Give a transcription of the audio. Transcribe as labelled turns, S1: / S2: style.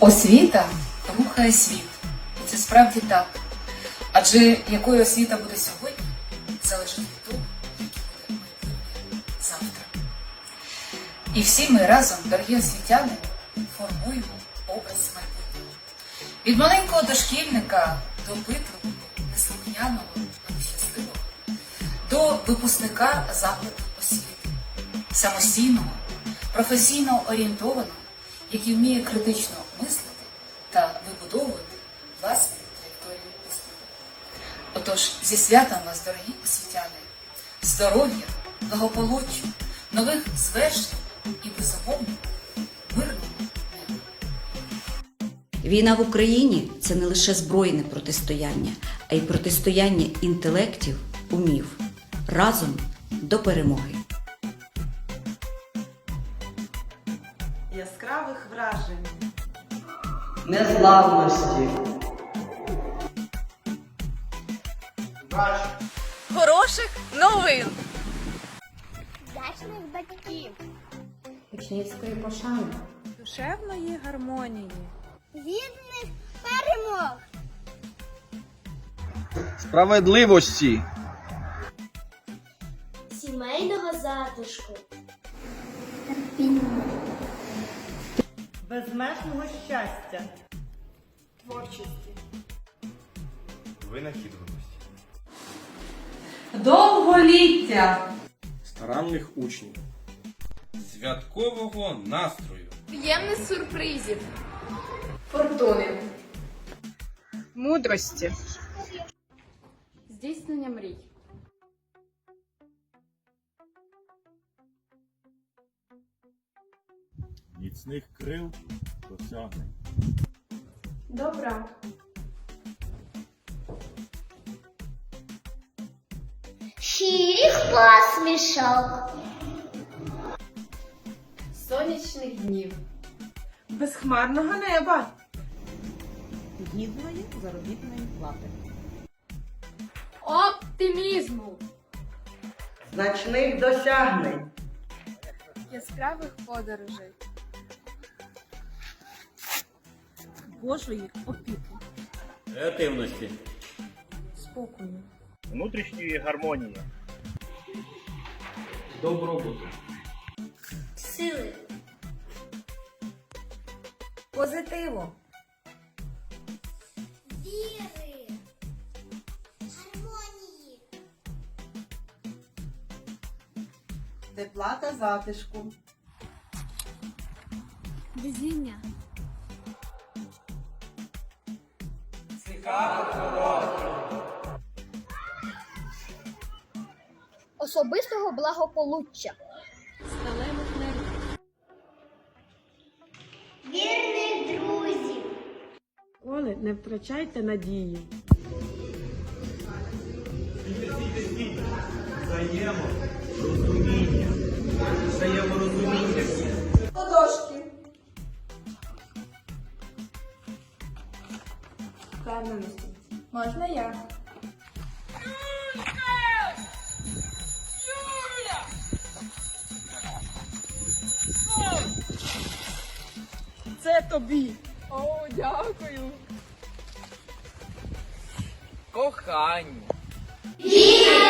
S1: Освіта рухає світ. І це справді так. Адже якою освіта буде сьогодні, залежить від того, які буде майбутнє завтра. І всі ми разом, дорогі освітяни, формуємо образ майбутнього. Від маленького дошкільника до витриманого, неслухняного, але щасливого, до випускника закладу освіти, самостійного, професійно орієнтованого, який вміє критично мислити та вибудовувати власні траєкторії успіху. Отож, зі святом вас, дорогі освітяни, здоров'я, благополуччя, нових звершень і безумовно мирного неба.
S2: Війна в Україні це не лише збройне протистояння, а й протистояння інтелектів, умів разом до перемоги.
S3: Яскравих вражень,
S4: незламності,
S3: хороших новин,
S5: вдячних батьків,
S6: учнівської пошани.
S3: душевної гармонії,
S5: вірних перемог,
S7: справедливості,
S5: сімейного затишку,
S3: безмежного щастя, творчості,
S8: винахідливості,
S3: довголіття,
S7: старанних учнів,
S8: святкового настрою,
S9: приємних сюрпризів,
S6: Фортуни.
S3: мудрості,
S9: здійснення мрій.
S10: Міцних крил досягнень.
S6: Добра.
S5: щирих посмішок,
S6: Сонячних днів.
S3: безхмарного неба,
S2: Гідної заробітної плати.
S9: Оптимізму,
S4: значних досягнень,
S9: яскравих подорожей,
S3: Божої опіки,
S10: Креативності,
S3: спокою,
S10: внутрішньої гармонії,
S7: добробуту,
S5: сили,
S3: позитиву,
S5: віри, гармонії,
S3: тепла та затишку,
S9: везіння,
S5: особистого благополуччя,
S9: сталевих нервів,
S5: вірних друзів,
S3: Оле, не втрачайте надії,
S7: взаєморозуміння, взаєморозуміння.
S3: Ладошки. впевненості.
S6: Можна я?
S3: Це тобі.
S9: О, дякую.
S11: Кохання. Вітаємо!